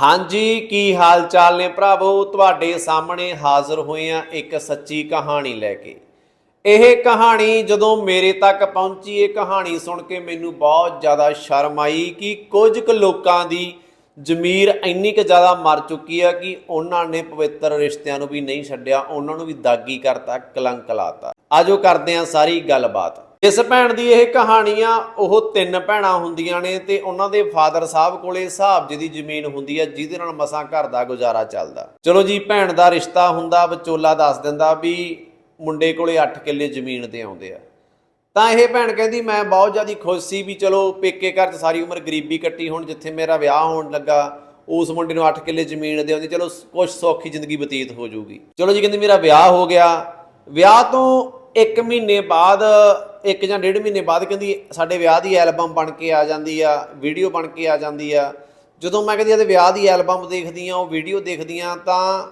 ਹਾਂਜੀ, ਕੀ ਹਾਲ ਚਾਲ ਨੇ ਭਰਾਵੋ? ਤੁਹਾਡੇ ਸਾਹਮਣੇ ਹਾਜ਼ਰ ਹੋਏ ਆ ਇੱਕ ਸੱਚੀ ਕਹਾਣੀ ਲੈ ਕੇ। ਇਹ ਕਹਾਣੀ ਜਦੋਂ ਮੇਰੇ ਤੱਕ ਪਹੁੰਚੀ, ਇਹ ਕਹਾਣੀ ਸੁਣ ਕੇ ਮੈਨੂੰ ਬਹੁਤ ਜ਼ਿਆਦਾ ਸ਼ਰਮ ਆਈ ਕਿ ਕੁਝ ਕੁ ਲੋਕਾਂ ਦੀ ਜ਼ਮੀਰ ਇੰਨੀ ਕੁ ਜ਼ਿਆਦਾ ਮਰ ਚੁੱਕੀ ਆ ਕਿ ਉਹਨਾਂ ਨੇ ਪਵਿੱਤਰ ਰਿਸ਼ਤਿਆਂ ਨੂੰ ਵੀ ਨਹੀਂ ਛੱਡਿਆ, ਉਹਨਾਂ ਨੂੰ ਵੀ ਦਾਗੀ ਕਰਤਾ, ਕਲੰਕ ਲਾਤਾ। ਆਜੋ ਕਰਦੇ ਆ ਸਾਰੀ ਗੱਲਬਾਤ। ਇਸ ਭੈਣ ਦੀ ਇਹ ਕਹਾਣੀ ਆ ਉਹ ਤਿੰਨ ਭੈਣਾਂ ਹੁੰਦੀਆਂ ਨੇ ਤੇ ਉਹਨਾਂ ਦੇ ਫਾਦਰ ਸਾਹਿਬ ਕੋਲੇ ਹਿਸਾਬ ਜੀ ਦੀ ਜ਼ਮੀਨ ਹੁੰਦੀ ਹੈ ਜਿਹਦੇ ਨਾਲ ਮਸਾਂ ਘਰ ਦਾ ਗੁਜ਼ਾਰਾ ਚੱਲਦਾ। ਚਲੋ ਜੀ, ਭੈਣ ਦਾ ਰਿਸ਼ਤਾ ਹੁੰਦਾ, ਵਿਚੋਲਾ ਦੱਸ ਦਿੰਦਾ ਵੀ ਮੁੰਡੇ ਕੋਲੇ 8 ਕਿੱਲੇ ਜ਼ਮੀਨ ਤੇ ਆਉਂਦੇ ਆ। ਤਾਂ ਇਹ ਭੈਣ ਕਹਿੰਦੀ, ਮੈਂ ਬਹੁਤ ਜ਼ਿਆਦਾ ਖੁਸ਼ ਸੀ ਵੀ ਚਲੋ ਪੇਕੇ ਘਰ 'ਚ ਸਾਰੀ ਉਮਰ ਗਰੀਬੀ ਕੱਟੀ ਹੁਣ, ਜਿੱਥੇ ਮੇਰਾ ਵਿਆਹ ਹੋਣ ਲੱਗਾ, ਉਸ ਮੁੰਡੇ ਨੂੰ 8 ਕਿੱਲੇ ਜ਼ਮੀਨ ਦੇ ਆਉਂਦੀ, ਚਲੋ ਕੁਝ ਸੌਖੀ ਜ਼ਿੰਦਗੀ ਬਤੀਤ ਹੋ ਜਾਊਗੀ। ਚਲੋ ਜੀ, ਕਹਿੰਦੀ, ਮੇਰਾ ਵਿਆਹ ਹੋ ਗਿਆ। ਵਿਆਹ ਤੋਂ 1 ਮਹੀਨੇ ਬਾਅਦ, ਇੱਕ ਜਾਂ ਡੇਢ ਮਹੀਨੇ ਬਾਅਦ ਕਹਿੰਦੀ ਸਾਡੇ ਵਿਆਹ ਦੀ ਐਲਬਮ ਬਣ ਕੇ ਆ ਜਾਂਦੀ ਆ, ਵੀਡੀਓ ਬਣ ਕੇ ਆ ਜਾਂਦੀ ਆ। ਜਦੋਂ ਮੈਂ ਕਹਿੰਦੀ, ਇਹਦੇ ਵਿਆਹ ਦੀ ਐਲਬਮ ਦੇਖਦੀ ਆ, ਉਹ ਵੀਡੀਓ ਦੇਖਦੀ ਆ, ਤਾਂ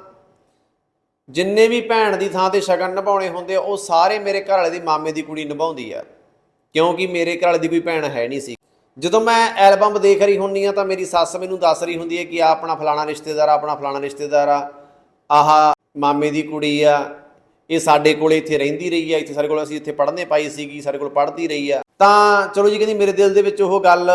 ਜਿੰਨੇ ਵੀ ਭੈਣ ਦੀ ਥਾਂ ਤੇ ਸ਼ਗਨ ਨਿਭਾਉਣੇ ਹੁੰਦੇ ਆ, ਉਹ ਸਾਰੇ ਮੇਰੇ ਘਰ ਵਾਲੇ ਦੀ ਮਾਮੇ ਦੀ ਕੁੜੀ ਨਿਭਾਉਂਦੀ ਆ। ਕਿਉਂਕਿ ਮੇਰੇ ਘਰ ਵਾਲੇ ਦੀ ਕੋਈ ਭੈਣ ਹੈ ਨਹੀਂ ਸੀ। ਜਦੋਂ ਮੈਂ ਐਲਬਮ ਦੇਖ ਰਹੀ ਹੁੰਨੀ ਆ, ਤਾਂ ਮੇਰੀ ਸੱਸ ਮੈਨੂੰ ਦੱਸ ਰਹੀ ਹੁੰਦੀ ਹੈ ਕਿ ਆ ਆਪਣਾ ਫਲਾਣਾ ਰਿਸ਼ਤੇਦਾਰ ਆ, ਆਪਣਾ ਫਲਾਣਾ ਰਿਸ਼ਤੇਦਾਰ ਆ। ਆਹ ਮਾਮੇ ਦੀ ਕੁੜੀ ਆ ਇਹ ਸਾਡੇ ਕੋਲ ਇੱਥੇ ਰਹਿੰਦੀ ਰਹੀ ਆ, ਇੱਥੇ ਸਾਡੇ ਕੋਲ ਅਸੀਂ ਇੱਥੇ ਪੜ੍ਹਨੇ ਪਾਈ ਸੀਗੀ, ਸਾਡੇ ਕੋਲ ਪੜ੍ਹਦੀ ਰਹੀ ਆ। ਤਾਂ ਚਲੋ ਜੀ, ਕਹਿੰਦੀ ਮੇਰੇ ਦਿਲ ਦੇ ਵਿੱਚ ਉਹ ਗੱਲ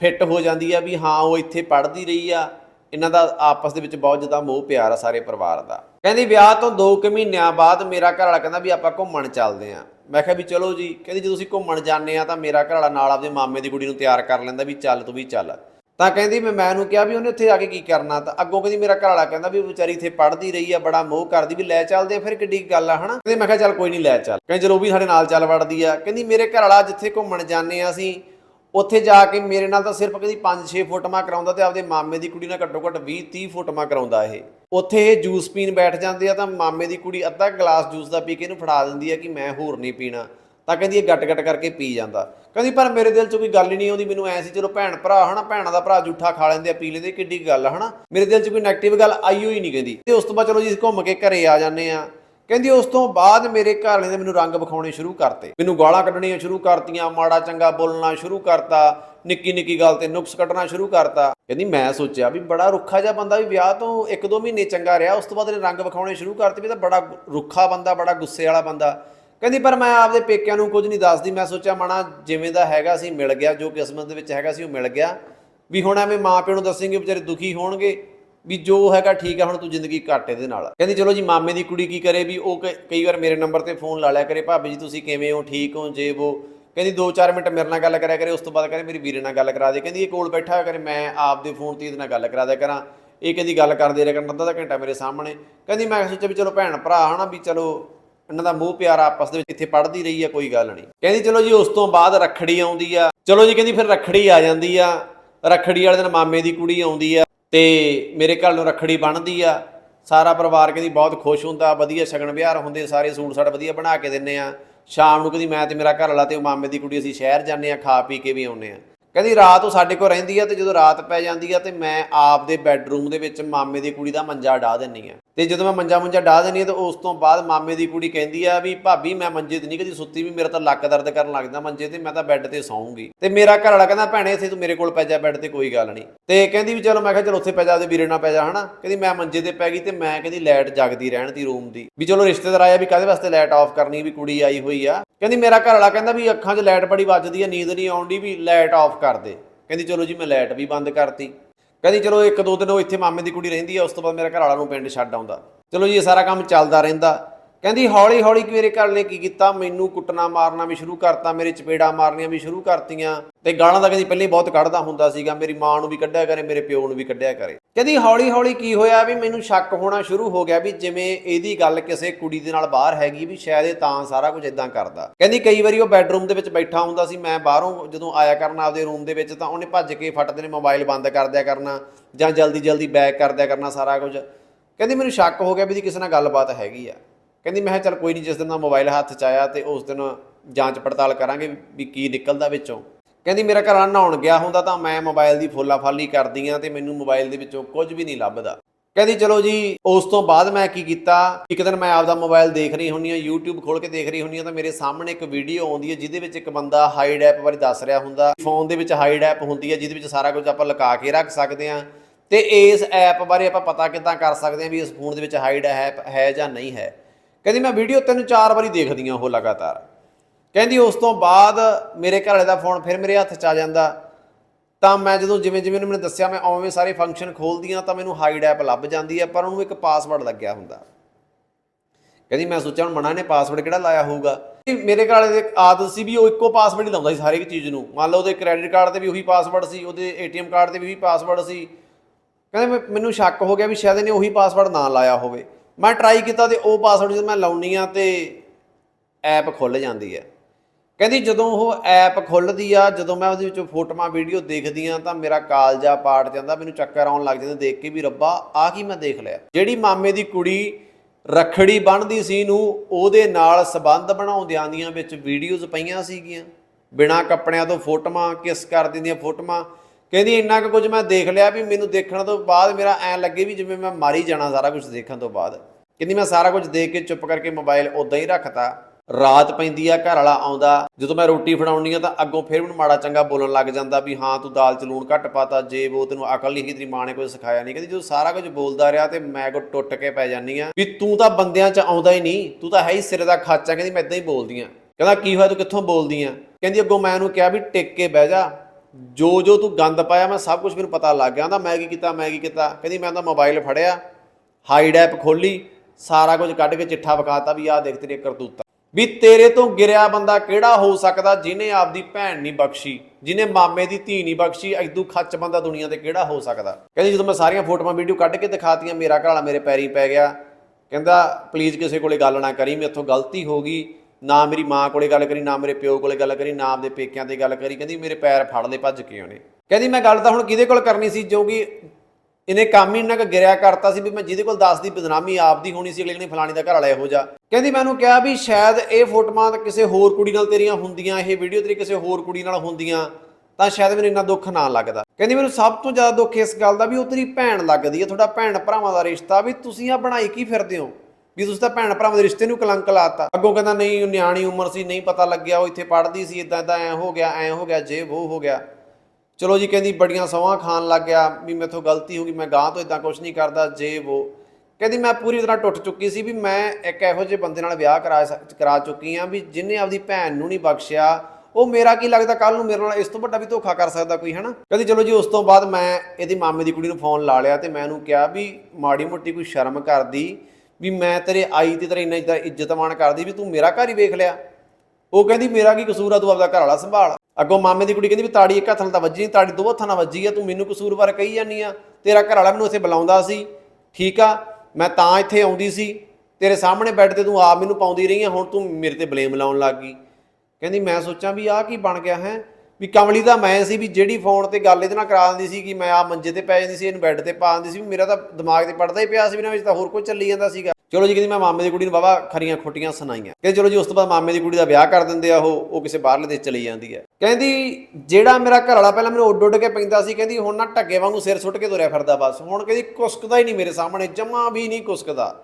ਫਿੱਟ ਹੋ ਜਾਂਦੀ ਆ ਵੀ ਹਾਂ, ਉਹ ਇੱਥੇ ਪੜ੍ਹਦੀ ਰਹੀ ਆ। ਇਹਨਾਂ ਦਾ ਆਪਸ ਦੇ ਵਿੱਚ ਬਹੁਤ ਜ਼ਿਆਦਾ ਮੋਹ ਪਿਆਰ ਆ ਸਾਰੇ ਪਰਿਵਾਰ ਦਾ। ਕਹਿੰਦੀ ਵਿਆਹ ਤੋਂ 2 ਕੁ ਮਹੀਨਿਆਂ ਬਾਅਦ ਮੇਰਾ ਘਰ ਵਾਲਾ ਕਹਿੰਦਾ ਵੀ ਆਪਾਂ ਘੁੰਮਣ ਚੱਲਦੇ ਆਂ। ਮੈਂ ਕਿਹਾ ਵੀ ਚਲੋ ਜੀ, ਕਹਿੰਦੀ ਜਦੋਂ ਅਸੀਂ ਘੁੰਮਣ ਜਾਂਦੇ ਆ ਤਾਂ ਮੇਰਾ ਘਰ ਵਾਲਾ ਨਾਲ ਆਪਦੇ ਮਾਮੇ ਦੀ ਕੁੜੀ ਨੂੰ ਤਿਆਰ ਕਰ ਲੈਂਦਾ ਵੀ ਚੱਲ ਤੂੰ ਵੀ ਚੱਲ। ਤਾਂ ਕਹਿੰਦੀ ਮੈਂ ਮੈਂ ਉਹਨੂੰ ਕਿਹਾ ਵੀ ਉਹਨੇ ਉੱਥੇ ਆ ਕੇ ਕੀ ਕਰਨਾ? ਤਾਂ ਅੱਗੋਂ ਕਹਿੰਦੀ ਮੇਰਾ ਘਰ ਵਾਲਾ ਕਹਿੰਦਾ ਵੀ ਵਿਚਾਰੀ ਇੱਥੇ ਪੜ੍ਹਦੀ ਰਹੀ ਆ, ਬੜਾ ਮੋਹ ਕਰਦੀ ਵੀ ਲੈ ਚੱਲਦੇ ਫਿਰ ਕਿੱਡੀ ਗੱਲ ਆ, ਹਨਾ? ਕਹਿੰਦੇ ਮੈਂ ਕਿਹਾ ਚੱਲ ਕੋਈ ਨਹੀਂ ਲੈ ਚੱਲ। ਕਹਿੰਦੀ ਚਲੋ ਵੀ ਸਾਡੇ ਨਾਲ ਚੱਲ ਵੜਦੀ ਆ, ਕਹਿੰਦੀ ਮੇਰੇ ਘਰ ਵਾਲਾ ਜਿੱਥੇ ਘੁੰਮਣ ਜਾਂਦੇ ਆ ਅਸੀਂ, ਉੱਥੇ ਜਾ ਕੇ ਮੇਰੇ ਨਾਲ ਤਾਂ ਸਿਰਫ ਕਹਿੰਦੀ 5-6 ਫੋਟੋਆਂ ਕਰਾਉਂਦਾ ਤੇ ਆਪਦੇ ਮਾਮੇ ਦੀ ਕੁੜੀ ਨਾਲ ਘੱਟੋ ਘੱਟ 20-30 ਫੋਟੋਆਂ ਕਰਾਉਂਦਾ ਇਹ। ਉੱਥੇ ਇਹ ਜੂਸ ਪੀਣ ਬੈਠ ਜਾਂਦੇ ਆ ਤਾਂ ਮਾਮੇ ਦੀ ਕੁੜੀ ਅੱਧਾ ਗਲਾਸ ਜੂਸ ਦਾ ਪੀ ਕੇ ਇਹਨੂੰ ਫੜਾ ਦਿੰਦੀ ਆ ਕਿ ਮੈਂ ਹੋਰ ਨਹੀਂ ਪੀਣਾ। ਤਾਂ ਕਹਿੰਦੀ ਇਹ ਗੱਟ-ਗੱਟ ਕਰਕੇ ਪੀ ਜਾਂਦਾ। ਕਹਿੰਦੀ, ਪਰ ਮੇਰੇ ਦਿਲ 'ਚ ਕੋਈ ਗੱਲ ਹੀ ਨਹੀਂ ਆਉਂਦੀ, ਮੈਨੂੰ ਐ ਸੀ ਚਲੋ ਭੈਣ ਭਰਾ ਹਨਾ, ਭੈਣਾਂ ਦਾ ਭਰਾ ਜੂਠਾ ਖਾ ਲੈਂਦੇ ਆ, ਪੀ ਲੈਂਦੇ ਕਿੱਡੀ ਗੱਲ ਆ ਹਨਾ। ਮੇਰੇ ਦਿਲ 'ਚ ਕੋਈ ਨੈਗੇਟਿਵ ਗੱਲ ਆਈ ਹੋਈ ਨਹੀਂ ਕਹਿੰਦੀ। ਤੇ ਉਸ ਤੋਂ ਬਾਅਦ ਚਲੋ ਜੀ ਘੁੰਮ ਕੇ ਘਰੇ ਆ ਜਾਂਦੇ ਆ। ਕਹਿੰਦੀ, ਉਸ ਤੋਂ ਬਾਅਦ ਮੇਰੇ ਘਰ ਵਾਲੇ ਨੇ ਮੈਨੂੰ ਰੰਗ ਵਿਖਾਉਣੇ ਸ਼ੁਰੂ ਕਰਤੇ। ਮੈਨੂੰ ਗਾਲਾਂ ਕੱਢਣੀਆਂ ਸ਼ੁਰੂ ਕਰਤੀਆਂ, ਮਾੜਾ ਚੰਗਾ ਬੋਲਣਾ ਸ਼ੁਰੂ ਕਰਤਾ, ਨਿੱਕੀ ਨਿੱਕੀ ਗੱਲ ਤੇ ਨੁਕਸ ਕੱਢਣਾ ਸ਼ੁਰੂ ਕਰਤਾ। ਕਹਿੰਦੀ, ਮੈਂ ਸੋਚਿਆ ਵੀ ਬੜਾ ਰੁੱਖਾ ਜਿਹਾ ਬੰਦਾ ਵੀ ਵਿਆਹ ਤੋਂ ਇੱਕ ਦੋ ਮਹੀਨੇ ਚੰਗਾ ਰਿਹਾ, ਉਸ ਤੋਂ ਬਾਅਦ ਇਹਨੇ ਰੰਗ ਵਿਖਾਉਣੇ ਸ਼ੁਰੂ ਕਰਤੇ ਵੀ ਤਾਂ ਬੜਾ ਰੁੱਖਾ ਬੰਦਾ, ਬੜਾ ਗੁੱਸੇ ਵਾਲਾ ਬੰਦਾ। ਕਹਿੰਦੀ, ਪਰ ਮੈਂ ਆਪਦੇ ਪੇਕਿਆਂ ਨੂੰ ਕੁਝ ਨਹੀਂ ਦੱਸਦੀ। ਮੈਂ ਸੋਚਿਆ ਮਾਣਾ ਜਿਵੇਂ ਦਾ ਹੈਗਾ ਸੀ, ਮਿਲ ਗਿਆ। ਜੋ ਕਿਸਮਤ ਦੇ ਵਿੱਚ ਹੈਗਾ ਸੀ, ਉਹ ਮਿਲ ਗਿਆ। ਵੀ ਹੁਣ ਐਵੇਂ ਮਾਂ ਪਿਓ ਨੂੰ ਦੱਸੇਂਗੇ, ਵਿਚਾਰੇ ਦੁਖੀ ਹੋਣਗੇ। ਵੀ ਜੋ ਹੈਗਾ, ਠੀਕ ਆ, ਹੁਣ ਤੂੰ ਜ਼ਿੰਦਗੀ ਕੱਟ ਇਹਦੇ ਨਾਲ। ਕਹਿੰਦੀ, ਚਲੋ ਜੀ, ਮਾਮੇ ਦੀ ਕੁੜੀ ਕੀ ਕਰੇ? ਵੀ ਉਹ ਕ- ਕਈ ਵਾਰ ਮੇਰੇ ਨੰਬਰ ਤੇ ਫੋਨ ਲਾ ਲਿਆ ਕਰੇ, ਭਾਬੀ ਜੀ, ਤੁਸੀਂ ਕਿਵੇਂ ਹੋ? ਠੀਕ ਹੋ? ਜੇ ਉਹ ਕਹਿੰਦੀ 2-4 ਮਿੰਟ ਮੇਰੇ ਨਾਲ ਗੱਲ ਕਰਿਆ ਕਰੇ, ਉਸ ਤੋਂ ਬਾਅਦ ਕਹਿੰਦੀ, ਮੇਰੀ ਵੀਰੇ ਨਾਲ ਗੱਲ ਕਰਾ ਦੇ। ਕਹਿੰਦੀ, ਇਹ ਕੋਲ ਬੈਠਾ ਕਰੇ, ਮੈਂ ਆਪਦੇ ਫੋਨ ਤੇ ਇਹਦੇ ਨਾਲ ਗੱਲ ਕਰਾ ਦਿਆ ਕਰਾਂ। ਇਹ ਕਹਿੰਦੀ, ਗੱਲ ਕਰਦੇ ਰਿਹਾ ਕਰਨ ਅੱਧਾ ਅੱਧਾ ਘੰਟਾ ਮੇਰੇ ਸਾਹਮਣੇ। ਕਹਿੰਦੀ, ਮੈਂ ਸੋਚਿਆ ਵੀ ਚਲੋ ਭੈਣ ਭਰਾ ਹਨਾ, ਵੀ ਚਲੋ ਇਹਨਾਂ ਦਾ ਮੋਹ ਪਿਆਰ ਆਪਸ ਦੇ ਵਿੱਚ ਇੱਥੇ ਪੜਦੀ ਰਹੀ ਆ, ਕੋਈ ਗੱਲ ਨਹੀਂ। ਕਹਿੰਦੀ, ਚਲੋ ਜੀ, ਉਸ ਤੋਂ ਬਾਅਦ ਰੱਖੜੀ ਆਉਂਦੀ ਆ। ਚਲੋ ਜੀ, ਕਹਿੰਦੀ, ਫਿਰ ਰੱਖੜੀ ਆ ਜਾਂਦੀ ਆ। ਰੱਖੜੀ ਵਾਲੇ ਦਿਨ ਮਾਮੇ ਦੀ ਕੁੜੀ ਆਉਂਦੀ ਆ ਤੇ ਮੇਰੇ ਘਰ ਨੂੰ ਰੱਖੜੀ ਬਣਦੀ ਆ। ਸਾਰਾ ਪਰਿਵਾਰ ਕਹਿੰਦੀ ਬਹੁਤ ਖੁਸ਼ ਹੁੰਦਾ, ਵਧੀਆ ਸ਼ਗਨ ਵਿਹਾਰ ਹੁੰਦੇ, ਸਾਰੇ ਸੂਟ ਸਾਟ ਵਧੀਆ ਬਣਾ ਕੇ ਦਿੰਨੇ ਆ। ਸ਼ਾਮ ਨੂੰ ਕਹਿੰਦੀ, ਮੈਂ ਤੇ ਮੇਰਾ ਘਰ ਵਾਲਾ ਤੇ ਉਹ ਮਾਮੇ ਦੀ ਕੁੜੀ ਅਸੀਂ ਸ਼ਹਿਰ ਜਾਂਦੇ ਆ, ਖਾ ਪੀ ਕੇ ਵੀ ਆਉਂਦੇ ਆ। ਕਹਿੰਦੀ ਰਾਤ ਉਹ ਸਾਡੇ ਕੋਲ ਰਹਿੰਦੀ ਆ ਤੇ ਜਦੋਂ ਰਾਤ ਪੈ ਜਾਂਦੀ ਆ ਤੇ ਮੈਂ ਆਪ ਦੇ ਬੈੱਡਰੂਮ ਦੇ ਵਿੱਚ ਮਾਮੇ ਦੀ ਕੁੜੀ ਦਾ ਮੰਜਾ ਢਾ ਦਿੰਨੀ ਆ। ਤੇ ਜਦੋਂ ਮੈਂ ਮੰਜਾ ਮੁੰਜਾ ਢਾ ਦਿੰਨੀ ਆ ਤੇ ਉਸ ਤੋਂ ਬਾਅਦ ਮਾਮੇ ਦੀ ਕੁੜੀ ਕਹਿੰਦੀ ਆ ਵੀ, ਭਾਬੀ, ਮੈਂ ਮੰਜੇ ਤੇ ਨਹੀਂ ਕਦੀ ਸੁੱਤੀ ਵੀ, ਮੇਰਾ ਤਾਂ ਲੱਕ ਦਰਦ ਕਰਨ ਲੱਗਦਾ ਮੰਜੇ ਤੇ, ਮੈਂ ਤਾਂ ਬੈੱਡ ਤੇ ਸੌਂਗੀ। ਤੇ ਮੇਰਾ ਘਰ ਵਾਲਾ ਕਹਿੰਦਾ, ਭੈਣੇ, ਇੱਥੇ ਤੂੰ ਮੇਰੇ ਕੋਲ ਪੈ ਜਾ, ਬੈੱਡ ਤੇ ਕੋਈ ਗੱਲ ਨਹੀਂ। ਤੇ ਕਹਿੰਦੀ ਵੀ, ਚਲੋ, ਮੈਂ ਕਿਹਾ, ਚਲੋ, ਉੱਥੇ ਪੈ ਜਾ ਤੇ ਵੀਰੇ ਨਾਲ ਪੈ ਜਾ, ਹਨਾ? ਕਹਿੰਦੀ, ਮੈਂ ਮੰਜੇ ਤੇ ਪੈ ਗਈ ਤੇ ਮੈਂ ਕਹਿੰਦੀ ਲਾਈਟ ਜਗਦੀ ਰਹਿਣ ਦੀ ਰੂਮ ਦੀ। ਵੀ ਚਲੋ, ਰਿਸ਼ਤੇਦਾਰ ਆਇਆ ਵੀ ਕਾਹਦੇ ਵਾਸਤੇ ਲਾਈਟ ਆਫ ਕਰਨੀ ਵੀ ਕੁੜੀ ਆਈ ਹੋਈ ਆ। ਕਹਿੰਦੀ, ਮੇਰਾ ਘਰ ਵਾਲਾ ਕਹਿੰਦਾ ਵੀ ਅੱਖਾਂ 'ਚ ਲਾਈਟ ਬੜੀ ਵੱਜਦੀ ਆ, ਨੀਂਦ ਨਹੀਂ ਆਉਂਦੀ ਵੀ ਲਾਈਟ ਆਫ ਕਰ ਦੇ ਕਹਿੰਦੀ, ਚਲੋ ਜੀ, ਮੈਂ ਲਾਈਟ ਵੀ ਬੰਦ ਕਰਤੀ। ਕਹਿੰਦੀ, ਚਲੋ ਇੱਕ ਦੋ ਦਿਨ ਉਹ ਇੱਥੇ ਮਾਮੇ ਦੀ ਕੁੜੀ ਰਹਿੰਦੀ ਆ, ਉਸ ਤੋਂ ਬਾਅਦ ਮੇਰਾ ਘਰ ਵਾਲਾ ਨੂੰ ਪਿੰਡ ਛੱਡ ਆਉਂਦਾ। ਚਲੋ ਜੀ, ਇਹ ਸਾਰਾ ਕੰਮ ਚੱਲਦਾ ਰਹਿੰਦਾ। ਕਹਿੰਦੀ ਹੌਲੀ ਹੌਲੀ ਮੇਰੇ ਘਰ ਨੇ ਕੀ ਕੀਤਾ? ਮੈਨੂੰ ਕੁੱਟਣਾ, ਮਾਰਨਾ ਵੀ ਸ਼ੁਰੂ ਕਰਤਾ, ਮੇਰੇ ਚਪੇੜਾ ਮਾਰਨੀਆਂ ਵੀ ਸ਼ੁਰੂ ਕਰਤੀਆਂ। ਤੇ ਗਾਲਾਂ ਦਾ ਕਹਿੰਦੀ, ਪਹਿਲਾਂ ਹੀ ਬਹੁਤ ਕੱਢਦਾ ਹੁੰਦਾ ਸੀਗਾ, ਮੇਰੀ ਮਾਂ ਨੂੰ ਵੀ ਕੱਢਿਆ ਕਰੇ, ਮੇਰੇ ਪਿਓ ਨੂੰ ਵੀ ਕੱਢਿਆ ਕਰੇ। ਕਹਿੰਦੀ ਹੌਲੀ ਹੌਲੀ ਕੀ ਹੋਇਆ ਵੀ ਮੈਨੂੰ ਸ਼ੱਕ ਹੋਣਾ ਸ਼ੁਰੂ ਹੋ ਗਿਆ ਵੀ ਜਿਵੇਂ ਇਹਦੀ ਗੱਲ ਕਿਸੇ ਕੁੜੀ ਦੇ ਨਾਲ ਬਾਹਰ ਹੈਗੀ ਵੀ ਸ਼ਾਇਦ ਇਹ ਤਾਂ ਸਾਰਾ ਕੁਝ ਇਦਾਂ ਕਰਦਾ। ਕਹਿੰਦੀ ਕਈ ਵਾਰੀ ਉਹ ਬੈੱਡਰੂਮ ਦੇ ਵਿੱਚ ਬੈਠਾ ਹੁੰਦਾ ਸੀ, ਮੈਂ ਬਾਹਰੋਂ ਜਦੋਂ ਆਇਆ ਕਰਨਾ ਆਪਦੇ ਰੂਮ ਦੇ ਵਿੱਚ ਤਾਂ ਉਹਨੇ ਭੱਜ ਕੇ ਫਟਦੇ ਨੇ ਮੋਬਾਈਲ ਬੰਦ ਕਰ ਦਿਆ ਕਰਨਾ ਜਾਂ ਜਲਦੀ ਜਲਦੀ ਬੈਕ ਕਰ ਦਿਆ ਕਰਨਾ ਸਾਰਾ ਕੁਝ। ਕਹਿੰਦੀ ਮੈਨੂੰ ਸ਼ੱਕ ਹੋ ਗਿਆ ਵੀ ਕਿਸੇ ਨਾਲ ਗੱਲਬਾਤ ਹੈਗੀ ਆ। ਕਹਿੰਦੀ ਮੈਂ ਕਿਹਾ ਚੱਲ ਕੋਈ ਨਹੀਂ ਜਿਸ ਦਿਨ ਦਾ ਮੋਬਾਈਲ ਹੱਥ 'ਚ ਆਇਆ ਤੇ ਉਸ ਦਿਨ ਜਾਂਚ ਪੜਤਾਲ ਕਰਾਂਗੇ ਵੀ ਕੀ ਨਿਕਲਦਾ ਵਿੱਚੋਂ। ਕਹਿੰਦੀ, ਮੇਰਾ ਘਰ ਨਹਾਉਣ ਗਿਆ ਹੁੰਦਾ ਤਾਂ ਮੈਂ ਮੋਬਾਈਲ ਦੀ ਫੋਲਾ ਫਾਲੀ ਕਰਦੀ ਆ ਤੇ ਮੈਨੂੰ ਮੋਬਾਈਲ ਦੇ ਵਿੱਚੋਂ ਕੁਝ ਵੀ ਨਹੀਂ ਲੱਭਦਾ। ਕਹਿੰਦੀ, ਚਲੋ ਜੀ, ਉਸ ਤੋਂ ਬਾਅਦ ਮੈਂ ਕੀ ਕੀਤਾ? ਇੱਕ ਦਿਨ ਮੈਂ ਆਪਦਾ ਮੋਬਾਈਲ ਦੇਖ ਰਹੀ ਹੁੰਨੀ ਆ YouTube ਖੋਲ ਕੇ ਦੇਖ ਰਹੀ ਹੁੰਨੀ ਆ ਤਾਂ ਮੇਰੇ ਸਾਹਮਣੇ ਇੱਕ ਵੀਡੀਓ ਆਉਂਦੀ ਹੈ ਜਿਹਦੇ ਵਿੱਚ ਇੱਕ ਬੰਦਾ ਹਾਈਡ ਐਪ ਬਾਰੇ ਦੱਸ ਰਿਹਾ ਹੁੰਦਾ। ਫੋਨ ਦੇ ਵਿੱਚ ਹਾਈਡ ਐਪ ਹੁੰਦੀ ਹੈ ਜਿਹਦੇ ਵਿੱਚ ਸਾਰਾ ਕੁਝ ਆਪਾਂ ਲੁਕਾ ਕੇ ਰੱਖ ਸਕਦੇ ਆ ਤੇ ਇਸ ਐਪ ਬਾਰੇ ਆਪਾਂ ਪਤਾ ਕਿੱਦਾਂ ਕਰ ਸਕਦੇ ਹਾਂ ਵੀ ਇਸ ਫੋਨ ਦੇ ਵਿੱਚ ਹਾਈਡ ਐਪ ਹੈ ਜਾਂ ਨਹੀਂ ਹੈ। ਕਹਿੰਦੀ, ਮੈਂ ਵੀਡੀਓ ਤਿੰਨ ਚਾਰ ਵਾਰੀ ਦੇਖਦੀ ਹਾਂ ਉਹ ਲਗਾਤਾਰ। ਕਹਿੰਦੀ ਉਸ ਤੋਂ ਬਾਅਦ ਮੇਰੇ ਘਰ ਵਾਲੇ ਦਾ ਫੋਨ ਫਿਰ ਮੇਰੇ ਹੱਥ 'ਚ ਆ ਜਾਂਦਾ। ਤਾਂ ਮੈਂ ਜਦੋਂ ਜਿਵੇਂ ਜਿਵੇਂ ਉਹਨੇ ਮੈਨੂੰ ਦੱਸਿਆ, ਮੈਂ ਉਵੇਂ ਸਾਰੇ ਫੰਕਸ਼ਨ ਖੋਲਦੀਆਂ, ਤਾਂ ਮੈਨੂੰ ਹਾਈਡ ਐਪ ਲੱਭ ਜਾਂਦੀ ਹੈ, ਪਰ ਉਹਨੂੰ ਇੱਕ ਪਾਸਵਰਡ ਲੱਗਿਆ ਹੁੰਦਾ। ਕਹਿੰਦੀ ਮੈਂ ਸੋਚਿਆ ਹੁਣ ਮਨਾ ਨੇ ਪਾਸਵਰਡ ਕਿਹੜਾ ਲਾਇਆ ਹੋਊਗਾ? ਮੇਰੇ ਘਰ ਵਾਲੇ ਦੇ ਆਦਤ ਸੀ ਵੀ ਉਹ ਇੱਕੋ ਪਾਸਵਰਡ ਹੀ ਲਾਉਂਦਾ ਸੀ ਸਾਰੇ ਇੱਕ ਚੀਜ਼ ਨੂੰ। ਮੰਨ ਲਓ ਉਹਦੇ ਕ੍ਰੈਡਿਟ ਕਾਰਡ ਤੇ ਵੀ ਉਹੀ ਪਾਸਵਰਡ ਸੀ, ਉਹਦੇ ਏਟੀਐਮ ਕਾਰਡ ਤੇ ਵੀ ਉਹੀ ਪਾਸਵਰਡ ਸੀ। ਕਹਿੰਦੇ ਮੈਂ- ਮੈਨੂੰ ਸ਼ੱਕ ਹੋ ਗਿਆ ਵੀ ਸ਼ਾਇਦ ਇਹਨੇ ਉਹੀ ਪਾਸਵਰਡ ਨਾ ਲਾਇਆ ਹੋਵੇ। ਮੈਂ ਟਰਾਈ ਕੀਤਾ ਤੇ ਉਹ ਪਾਸਵਰਡ ਜਦੋਂ ਮੈਂ ਲਾਉਣੀ ਆ ਤੇ ਐਪ ਖੁੱਲ ਜਾਂਦੀ ਹੈ। ਕਹਿੰਦੀ ਜਦੋਂ ਉਹ ਐਪ ਖੁੱਲਦੀ ਆ, ਜਦੋਂ ਮੈਂ ਉਹਦੇ ਵਿੱਚੋਂ ਫੋਟੋਆਂ, ਵੀਡੀਓ ਦੇਖਦੀ ਆ, ਤਾਂ ਮੇਰਾ ਕਾਲਜਾ ਪਾਟ ਜਾਂਦਾ, ਮੈਨੂੰ ਚੱਕਰ ਆਉਣ ਲੱਗ ਜਾਂਦੇ ਦੇਖ ਕੇ ਵੀ ਰੱਬਾ, ਆ ਕੀ ਮੈਂ ਦੇਖ ਲਿਆ। ਜਿਹੜੀ ਮਾਮੇ ਦੀ ਕੁੜੀ ਰਖੜੀ ਬੰਨ੍ਹਦੀ ਸੀ ਨੂੰ, ਉਹਦੇ ਨਾਲ ਸਬੰਧ ਬਣਾਉਂਦਿਆਂ ਦੀਆਂ ਵਿੱਚ ਵੀਡੀਓਜ਼ ਪਈਆਂ ਸੀਗੀਆਂ। ਬਿਨਾਂ ਕੱਪੜਿਆਂ ਤੋਂ ਫੋਟੋਆਂ, ਕਿਸ ਕਰ ਦਿੰਦੀਆਂ ਫੋਟੋਆਂ। ਕਹਿੰਦੀ ਇੰਨਾ ਕੁ ਕੁਝ ਮੈਂ ਦੇਖ ਲਿਆ ਵੀ ਮੈਨੂੰ ਦੇਖਣ ਤੋਂ ਬਾਅਦ ਮੇਰਾ ਐਂ ਲੱਗੇ ਵੀ ਜਿਵੇਂ ਮੈਂ ਮਾਰੀ ਜਾਣਾ ਸਾਰਾ ਕੁਝ ਦੇਖਣ ਤੋਂ ਬਾਅਦ। ਕਹਿੰਦੀ ਮੈਂ ਸਾਰਾ ਕੁਝ ਦੇਖ ਕੇ ਚੁੱਪ ਕਰਕੇ ਮੋਬਾਈਲ ਉਦਾਂ ਹੀ ਰੱਖਤਾ। ਰਾਤ ਪੈਂਦੀ ਆ, ਘਰ ਵਾਲਾ ਆਉਂਦਾ। ਜਦੋਂ ਮੈਂ ਰੋਟੀ ਫੜਾਉਣੀ ਆ ਤਾਂ ਅੱਗੋਂ ਫਿਰ ਮੈਨੂੰ ਮਾੜਾ ਚੰਗਾ ਬੋਲਣ ਲੱਗ ਜਾਂਦਾ ਵੀ ਹਾਂ, ਤੂੰ ਦਾਲ ਚ ਲੂਣ ਘੱਟ ਪਾਤਾ ਜੇ ਉਹ ਤੈਨੂੰ ਅਕਲ ਨਹੀਂ ਹੈਗੀ ਤੇਰੀ ਮਾਂ ਨੇ ਕੁਝ ਸਿਖਾਇਆ ਨਹੀਂ। ਕਹਿੰਦੀ ਜਦੋਂ ਸਾਰਾ ਕੁਝ ਬੋਲਦਾ ਰਿਹਾ ਤੇ ਮੈਂ ਕੋ ਟੁੱਟ ਕੇ ਪੈ ਜਾਂਦੀ ਆ ਵੀ ਤੂੰ ਤਾਂ ਬੰਦਿਆਂ ਚ ਆਉਂਦਾ ਹੀ ਨਹੀਂ, ਤੂੰ ਤਾਂ ਹੈ ਹੀ ਸਿਰ ਦਾ ਖਾਚਾ, ਕਹਿੰਦੀ ਮੈਂ ਇਦਾਂ ਹੀ ਬੋਲਦੀ ਆ। ਕਹਿੰਦਾ ਕੀ ਹੋਇਆ, ਤੂੰ ਕਿੱਥੋਂ ਬੋਲਦੀ ਆ? ਕਹਿੰਦੀ ਅੱਗੋਂ ਮੈਂ ਉਹਨੂੰ ਕਿਹਾ ਵੀ ਟਿਕ ਕੇ ਬਹਿ ਜਾ। ਜੋ ਜੋ ਤੂੰ ਗੰਦ ਪਾਇਆ, ਮੈਂ ਸਭ ਕੁਝ ਮੈਨੂੰ ਪਤਾ ਲੱਗ ਗਿਆ। ਕਹਿੰਦਾ ਮੈਂ ਕੀ ਕੀਤਾ, ਮੈਂ ਕੀ ਕੀਤਾ? ਕਹਿੰਦੀ ਮੈਂ ਤਾਂ ਮੋਬਾਈਲ ਫੜਿਆ ਹਾਈਡ ਐਪ ਖੋਲੀ ਸਾਰਾ ਕੁਝ ਕੱਢ ਕੇ ਚਿੱਠਾ ਵਿਖਾਤਾ ਵੀ ਆਹ ਦੇਖ ਤੇਰੀ ਕਰਤੂਤਾਂ। ਵੀ ਤੇਰੇ ਤੋਂ ਗਿਰਿਆ ਬੰਦਾ ਕਿਹੜਾ ਹੋ ਸਕਦਾ ਜਿਹਨੇ ਆਪਦੀ ਭੈਣ ਨਹੀਂ ਬਖਸ਼ੀ, ਜਿਹਨੇ ਮਾਮੇ ਦੀ ਧੀ ਨਹੀਂ ਬਖਸ਼ੀ, ਐਦੂ ਖੱਚ ਬੰਦਾ ਦੁਨੀਆ ਤੇ ਕਿਹੜਾ ਹੋ ਸਕਦਾ? ਕਹਿੰਦੀ ਜਦੋਂ ਮੈਂ ਸਾਰੀਆਂ ਫੋਟੋਆਂ, ਵੀਡੀਓ ਕੱਢ ਕੇ ਦਿਖਾਤੀਆਂ, ਮੇਰਾ ਘਰ ਵਾਲਾ ਮੇਰੇ ਪੈਰੀ ਪੈ ਗਿਆ। ਕਹਿੰਦਾ ਪਲੀਜ਼ ਕਿਸੇ ਕੋਲੇ ਗੱਲ ਨਾ ਕਰੀ, ਮੇਥੋਂ ਗਲਤੀ ਹੋ ਗਈ। ਨਾ ਮੇਰੀ ਮਾਂ ਕੋਲੇ ਗੱਲ ਕਰੀ, ਨਾ ਮੇਰੇ ਪਿਓ ਕੋਲੇ ਗੱਲ ਕਰੀ, ਨਾ ਆਪਦੇ ਪੇਕਿਆਂ ਤੇ ਗੱਲ ਕਰੀ। ਕਹਿੰਦੀ, ਮੇਰੇ ਪੈਰ ਫੜ ਲਏ, ਭੱਜ ਕੇ ਉਹਨੇ ਕਹਿੰਦੀ, ਮੈਂ ਗੱਲ ਤਾਂ ਹੁਣ ਕਿਹਦੇ ਕੋਲ ਕਰਨੀ ਸੀ? ਜੋ ਕਿ ਇਹਨੇ ਕੰਮ ਹੀ ਇੰਨਾ ਕੁ ਗਿਰਿਆ ਕਰਤਾ ਸੀ ਵੀ ਮੈਂ ਜਿਹਦੇ ਕੋਲ ਦੱਸਦੀ ਬਦਨਾਮੀ ਆਪਦੀ ਹੋਣੀ ਸੀ, ਅਗਲੇ ਨੇ ਫਲਾਣੀ ਦਾ ਘਰ ਵਾਲਾ ਇਹੋ ਜਿਹਾ। ਕਹਿੰਦੀ ਮੈਨੂੰ ਕਿਹਾ ਵੀ ਸ਼ਾਇਦ ਇਹ ਫੋਟੋਆਂ ਤਾਂ ਕਿਸੇ ਹੋਰ ਕੁੜੀ ਨਾਲ ਤੇਰੀਆਂ ਹੁੰਦੀਆਂ, ਇਹ ਵੀਡੀਓ ਤੇਰੀ ਕਿਸੇ ਹੋਰ ਕੁੜੀ ਨਾਲ ਹੁੰਦੀਆਂ, ਤਾਂ ਸ਼ਾਇਦ ਮੈਨੂੰ ਇੰਨਾ ਦੁੱਖ ਨਾ ਲੱਗਦਾ। ਕਹਿੰਦੀ ਮੈਨੂੰ ਸਭ ਤੋਂ ਜ਼ਿਆਦਾ ਦੁੱਖ ਇਸ ਗੱਲ ਦਾ ਵੀ ਉਹ ਤੇਰੀ ਭੈਣ ਲੱਗਦੀ ਹੈ, ਤੁਹਾਡਾ ਭੈਣ ਭਰਾਵਾਂ ਦਾ ਰਿਸ਼ਤਾ, ਵੀ ਤੁਸੀਂ ਆ ਬਣਾਈ ਕੀ ਫਿਰਦੇ ਹੋ? ਵੀ ਤੁਸੀਂ ਤਾਂ ਭੈਣ ਭਰਾਵਾਂ ਦੇ ਰਿਸ਼ਤੇ ਨੂੰ ਕਲੰਕ ਲਾਤਾ। ਅੱਗੋਂ ਕਹਿੰਦਾ, ਨਹੀਂ ਨਿਆਣੀ ਉਮਰ ਸੀ, ਨਹੀਂ ਪਤਾ ਲੱਗਿਆ, ਉਹ ਇੱਥੇ ਪੜ੍ਹਦੀ ਸੀ ਇਦਾਂ ਇਦਾਂ ਐ ਹੋ ਗਿਆ, ਐ ਹੋ ਗਿਆ, ਜੇ ਉਹ ਹੋ ਗਿਆ। ਚਲੋ ਜੀ, ਕਹਿੰਦੀ ਬੜੀਆਂ ਸੌਹਾਂ ਖਾਣ ਲੱਗ ਗਿਆ। ਵੀ ਮੇਥੋਂ ਗਲਤੀ ਹੋ ਗਈ, ਮੈਂ ਗਾਂ ਤੋਂ ਇਦਾਂ ਕੁਝ ਨਹੀਂ ਕਰਦਾ, ਜੇ ਉਹ ਕਹਿੰਦੀ ਮੈਂ ਪੂਰੀ ਤਰ੍ਹਾਂ ਟੁੱਟ ਚੁੱਕੀ ਸੀ ਵੀ ਮੈਂ ਇੱਕ ਇਹੋ ਜਿਹੇ ਬੰਦੇ ਨਾਲ ਵਿਆਹ ਕਰਾ ਸਕ- ਕਰਾ ਚੁੱਕੀ ਆ ਵੀ ਜਿਨੇ ਆਪਦੀ ਭੈਣ ਨੂੰ ਨਹੀਂ ਬਖਸ਼ਿਆ, ਉਹ ਮੇਰਾ ਕੀ ਲੱਗਦਾ ਕੱਲ ਨੂੰ ਮੇਰੇ ਨਾਲ ਇਸ ਤੋਂ ਵੱਡਾ ਵੀ ਧੋਖਾ ਕਰ ਸਕਦਾ ਕੋਈ, ਹਨਾ? ਕਹਿੰਦੀ ਚਲੋ ਜੀ, ਉਸ ਤੋਂ ਬਾਅਦ ਮੈਂ ਇਹਦੀ ਮਾਮੇ ਦੀ ਕੁੜੀ ਨੂੰ ਫੋਨ ਲਾ ਲਿਆ ਤੇ ਮੈਂ ਉਹਨੂੰ ਕਿਹਾ ਵੀ ਮਾੜੀ ਮੋਟੀ ਕੋਈ ਸ਼ਰਮ ਕਰਦੀ, ਵੀ ਮੈਂ ਤੇਰੇ ਆਈ ਤੇ ਤੇਰੇ ਇੰਨਾ ਇੱਜ਼ਤ ਇੱਜ਼ਤਮਾਨ ਕਰਦੀ ਵੀ ਤੂੰ ਮੇਰਾ ਘਰ ਹੀ ਵੇਖ ਲਿਆ। ਉਹ ਕਹਿੰਦੀ, ਮੇਰਾ ਕੀ ਕਸੂਰ ਆ? ਤੂੰ ਆਪਦਾ ਘਰ ਵਾਲਾ ਸੰਭਾਲ। ਅੱਗੋਂ ਮਾਮੇ ਦੀ ਕੁੜੀ ਕਹਿੰਦੀ ਵੀ ਤਾੜੀ ਇੱਕ ਹੱਥ ਨਾਲ ਤਾਂ ਵੱਜੀ ਨਹੀਂ ਤਾੜੀ ਦੋ ਹੱਥਾਂ ਨਾਲ ਵੱਜੀ ਆ, ਤੂੰ ਮੈਨੂੰ ਕਸੂਰਵਾਰ ਕਹੀ ਜਾਂਦੀ ਆ। ਤੇਰਾ ਘਰ ਵਾਲਾ ਮੈਨੂੰ ਇੱਥੇ ਬੁਲਾਉਂਦਾ ਸੀ। ਠੀਕ ਆ, ਮੈਂ ਤਾਂ ਇੱਥੇ ਆਉਂਦੀ ਸੀ। ਤੇਰੇ ਸਾਹਮਣੇ ਬੈੱਡ ਤੇ ਤੂੰ ਆਪ ਮੈਨੂੰ ਪਾਉਂਦੀ ਰਹੀ ਆ, ਹੁਣ ਤੂੰ ਮੇਰੇ ਤੇ ਬਲੇਮ ਲਾਉਣ ਲੱਗ ਗਈ। ਕਹਿੰਦੀ ਮੈਂ ਸੋਚਾਂ ਵੀ ਆਹ ਕੀ ਬਣ ਗਿਆ ਹੈ? ਵੀ ਕਮਲੀ ਦਾ ਮੈਂ ਸੀ ਵੀ ਜਿਹੜੀ ਫੋਨ ਤੇ ਗੱਲ ਇਹਦੇ ਨਾਲ ਕਰਾ ਦਿੰਦੀ ਸੀ ਕਿ ਮੈਂ ਆ ਮੰਜੇ ਤੇ ਪੈ ਜਾਂਦੀ ਸੀ, ਇਹਨੂੰ ਬੈੱਡ ਤੇ ਪਾ ਦਿੰਦੀ ਸੀ, ਵੀ ਮੇਰਾ ਤਾਂ ਦਿਮਾਗ ਤੇ ਪੜਦਾ ਹੀ ਪਿਆ ਸੀ ਵੀ ਨਾ ਵਿੱਚ ਤਾਂ ਹੋਰ ਕੁਝ ਚੱਲੀ ਜਾਂਦਾ ਸੀਗਾ। ਚਲੋ ਜੀ, ਕਹਿੰਦੀ ਮੈਂ ਮਾਮੇ ਦੀ ਕੁੜੀ ਨੂੰ ਬਾਬਾ ਖਰੀਆਂ ਖੁੱਟੀਆਂ ਸੁਣਾਈਆਂ। ਕਹਿੰਦੀ ਚਲੋ ਜੀ, ਉਸ ਤੋਂ ਬਾਅਦ ਮਾਮੇ ਦੀ ਕੁੜੀ ਦਾ ਵਿਆਹ ਕਰ ਦਿੰਦੇ ਆ ਉਹ ਉਹ ਕਿਸੇ ਬਾਹਰਲੇ ਦੇਸ਼ ਚਲੀ ਜਾਂਦੀ ਹੈ ਕਹਿੰਦੀ ਜਿਹੜਾ ਮੇਰਾ ਘਰ ਵਾਲਾ ਪਹਿਲਾਂ ਮੈਨੂੰ ਉੱਡ ਉੱਡ ਕੇ ਪੈਂਦਾ ਸੀ, ਕਹਿੰਦੀ ਹੁਣ ਨਾ ਢੱਗੇ ਵਾਂਗੂ ਸਿਰ ਸੁੱਟ ਕੇ ਤੁਰਿਆ ਫਿਰਦਾ ਬਸ। ਹੁਣ ਕਹਿੰਦੀ ਕੁਸਕਦਾ ਹੀ ਨਹੀਂ ਮੇਰੇ ਸਾਹਮਣੇ, ਜਮਾ ਵੀ ਨਹੀਂ ਕੁਸਕਦਾ।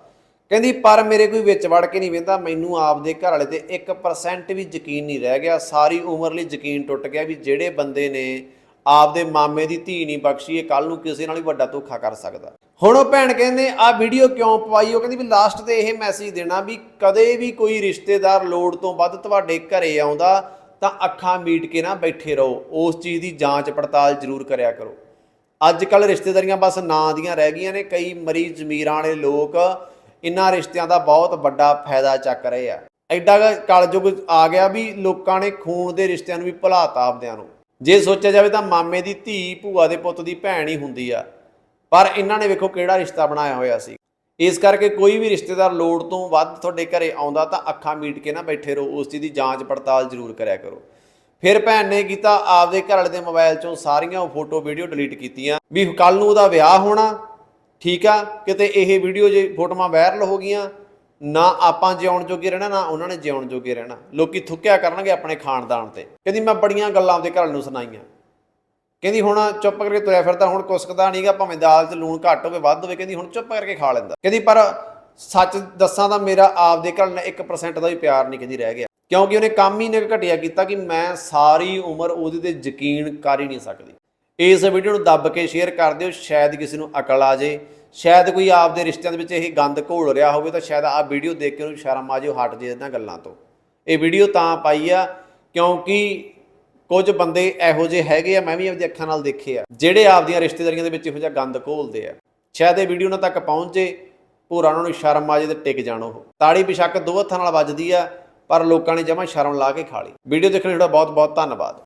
ਕਹਿੰਦੀ ਪਰ ਮੇਰੇ ਕੋਈ ਵਿੱਚ ਵੜ ਕੇ ਨਹੀਂ ਵੇਂਦਾ, ਮੈਨੂੰ ਆਪਦੇ ਘਰ ਵਾਲੇ ਤੇ 1% ਵੀ ਯਕੀਨ ਨਹੀਂ ਰਹਿ ਗਿਆ। ਸਾਰੀ ਉਮਰ ਲਈ ਯਕੀਨ ਟੁੱਟ ਗਿਆ ਵੀ ਜਿਹੜੇ ਬੰਦੇ ਨੇ ਆਪਦੇ ਮਾਮੇ ਦੀ ਧੀ ਨਹੀਂ ਬਖਸ਼ੀ, ਇਹ ਕੱਲ ਨੂੰ ਕਿਸੇ ਨਾਲ ਵੀ ਵੱਡਾ ਧੋਖਾ ਕਰ ਸਕਦਾ। ਹੁਣ ਉਹ ਭੈਣ ਕਹਿੰਦੇ, ਆ ਵੀਡੀਓ ਕਿਉਂ ਪਵਾਈ? ਉਹ ਕਹਿੰਦੀ ਵੀ ਲਾਸਟ ਤੇ ਇਹ ਮੈਸੇਜ ਦੇਣਾ ਵੀ ਕਦੇ ਵੀ ਕੋਈ ਰਿਸ਼ਤੇਦਾਰ ਲੋੜ ਤੋਂ ਵੱਧ ਤੁਹਾਡੇ ਘਰੇ ਆਉਂਦਾ ਤਾਂ ਅੱਖਾਂ ਮੀਟ ਕੇ ਨਾ ਬੈਠੇ ਰਹੋ। ਉਸ ਚੀਜ਼ ਦੀ ਜਾਂਚ ਪੜਤਾਲ ਜ਼ਰੂਰ ਕਰਿਆ ਕਰੋ। ਅੱਜ ਕੱਲ ਰਿਸ਼ਤੇਦਾਰੀਆਂ ਬਸ ਨਾਂ ਦੀਆਂ ਰਹਿ ਗਈਆਂ ਨੇ। ਕਈ ਮਰੀਜ਼ ਜ਼ਮੀਰਾਂ ਵਾਲੇ ਲੋਕ ਇਨ੍ਹਾਂ ਰਿਸ਼ਤਿਆਂ ਦਾ ਬਹੁਤ ਵੱਡਾ ਫਾਇਦਾ ਚੱਕ ਰਹੇ ਆ। ਐਡਾ ਕੁ ਕਲਯੁਗ ਆ ਗਿਆ ਵੀ ਲੋਕਾਂ ਨੇ ਖੂਨ ਦੇ ਰਿਸ਼ਤਿਆਂ ਨੂੰ ਵੀ ਭੁਲਾਤਾ ਆਪਦਿਆਂ ਨੂੰ। ਜੇ ਸੋਚਿਆ ਜਾਵੇ ਤਾਂ ਮਾਮੇ ਦੀ ਧੀ, ਭੂਆ ਦੇ ਪੁੱਤ ਦੀ ਭੈਣ ਹੀ ਹੁੰਦੀ ਆ। ਪਰ ਇਹਨਾਂ ਨੇ ਵੇਖੋ ਕਿਹੜਾ ਰਿਸ਼ਤਾ ਬਣਾਇਆ ਹੋਇਆ ਸੀ। ਇਸ ਕਰਕੇ ਕੋਈ ਵੀ ਰਿਸ਼ਤੇਦਾਰ ਲੋੜ ਤੋਂ ਵੱਧ ਤੁਹਾਡੇ ਘਰੇ ਆਉਂਦਾ ਤਾਂ ਅੱਖਾਂ ਮੀਟ ਕੇ ਨਾ ਬੈਠੇ ਰਹੋ, ਉਸ ਚੀਜ਼ ਦੀ ਜਾਂਚ ਪੜਤਾਲ ਜ਼ਰੂਰ ਕਰਿਆ ਕਰੋ। ਫਿਰ ਭੈਣ ਨੇ ਕੀਤਾ, ਆਪਦੇ ਘਰ ਵਾਲੇ ਦੇ ਮੋਬਾਈਲ ਚੋਂ ਸਾਰੀਆਂ ਉਹ ਫੋਟੋ ਵੀਡੀਓ ਡਿਲੀਟ ਕੀਤੀਆਂ। ਵੀ ਕੱਲ ਨੂੰ ਉਹਦਾ ਵਿਆਹ ਹੋਣਾ, ਠੀਕ ਆ? ਕਿਤੇ ਇਹ ਵੀਡੀਓ ਜੇ ਫੋਟੋਆਂ ਵਾਇਰਲ ਹੋ ਗਈਆਂ, ਨਾ ਆਪਾਂ ਜਿਉਣ ਜੋਗੇ ਰਹਿਣਾ, ਨਾ ਉਹਨਾਂ ਨੇ ਜਿਉਣ ਜੋਗੇ ਰਹਿਣਾ। ਲੋਕੀ ਥੁੱਕਿਆ ਕਰਨਗੇ ਆਪਣੇ ਖਾਨਦਾਨ ਤੇ। ਕਹਿੰਦੀ, ਮੈਂ ਬੜੀਆਂ ਗੱਲਾਂ ਆਪਦੇ ਘਰ ਨੂੰ ਸੁਣਾਈਆਂ। ਕਹਿੰਦੀ ਹੁਣ ਚੁੱਪ ਕਰਕੇ ਤੁਰਿਆ ਫਿਰਦਾ, ਹੁਣ ਕੁਸਕਦਾ ਨਹੀਂਗਾ ਭਾਵੇਂ ਦਾਲ 'ਚ ਲੂਣ ਘੱਟ ਹੋਵੇ, ਵੱਧ ਹੋਵੇ, ਕਹਿੰਦੀ ਹੁਣ ਚੁੱਪ ਕਰਕੇ ਖਾ ਲੈਂਦਾ। ਕਹਿੰਦੀ ਪਰ ਸੱਚ ਦੱਸਾਂ ਤਾਂ ਮੇਰਾ ਆਪਦੇ ਘਰ ਨਾਲ 1% ਦਾ ਵੀ ਪਿਆਰ ਨਹੀਂ ਕਹਿੰਦੀ ਰਹਿ ਗਿਆ। ਕਿਉਂਕਿ ਉਹਨੇ ਕੰਮ ਹੀ ਨੇ ਘਟਿਆ ਕੀਤਾ ਕਿ ਮੈਂ ਸਾਰੀ ਉਮਰ ਉਹਦੇ ਤੇ ਯਕੀਨ ਕਰ ਹੀ ਨਹੀਂ ਸਕਦੀ। ਇਸ ਵੀਡੀਓ ਨੂੰ ਦੱਬ ਕੇ ਸ਼ੇਅਰ ਕਰ ਦਿਓ, ਸ਼ਾਇਦ ਕਿਸੇ ਨੂੰ ਅਕਲ ਆ ਜੇ, ਸ਼ਾਇਦ ਕੋਈ ਆਪਦੇ ਰਿਸ਼ਤਿਆਂ ਦੇ ਵਿੱਚ ਇਹ ਗੰਦ ਘੋਲ ਰਿਹਾ ਹੋਵੇ ਤਾਂ ਸ਼ਾਇਦ ਆਹ ਵੀਡੀਓ ਦੇਖ ਕੇ ਉਹਨੂੰ ਸ਼ਰਮ ਆ ਜੇ ਹਟ ਜੇ ਇਹਨਾਂ ਗੱਲਾਂ ਤੋਂ। ਇਹ ਵੀਡੀਓ ਤਾਂ ਪਾਈ ਆ, ਕਿਉਂਕਿ ਕੁਝ ਬੰਦੇ ਇਹੋ ਜਿਹੇ ਹੈਗੇ ਆ, ਮੈਂ ਵੀ ਆਪਣੀ ਅੱਖਾਂ ਨਾਲ ਦੇਖੇ ਆ, ਜਿਹੜੇ ਆਪਦੀਆਂ ਰਿਸ਼ਤੇਦਾਰੀਆਂ ਦੇ ਵਿੱਚ ਇਹੋ ਜਿਹਾ ਗੰਦ ਘੋਲਦੇ ਆ। ਸ਼ਾਇਦ ਇਹ ਵੀਡੀਓ ਉਹਨਾਂ ਤੱਕ ਪਹੁੰਚੇ ਪੂਰਾ ਉਹਨਾਂ ਨੂੰ ਸ਼ਰਮ ਆ ਜੇ ਤੇ ਟਿਕ ਜਾਣ ਉਹ। ਤਾੜੀ ਬਿਸ਼ੱਕ ਦੋ ਹੱਥਾਂ ਨਾਲ ਵੱਜਦੀ ਆ, ਪਰ ਲੋਕਾਂ ਨੇ ਜਮਾਂ ਸ਼ਰਮ ਲਾ ਕੇ ਖਾ ਲਈ। ਵੀਡੀਓ ਦੇਖਣ ਲਈ ਤੁਹਾਡਾ ਬਹੁਤ ਬਹੁਤ ਧੰਨਵਾਦ।